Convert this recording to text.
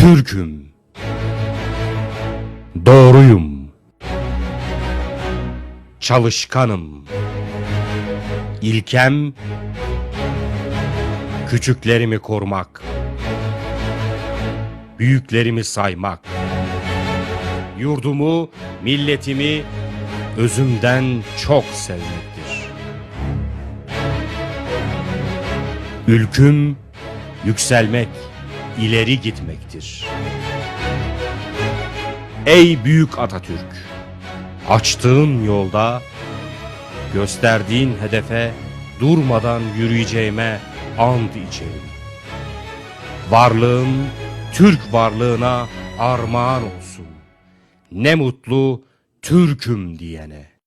Türk'üm. Doğruyum. Çalışkanım. İlkem küçüklerimi korumak. Büyüklerimi saymak. Yurdumu, milletimi özümden çok sevmektir. Ülküm yükselmek, ileri gitmektir. Ey büyük Atatürk! Açtığın yolda, gösterdiğin hedefe durmadan yürüyeceğime and içerim. Varlığın Türk varlığına armağan olsun. Ne mutlu Türk'üm diyene.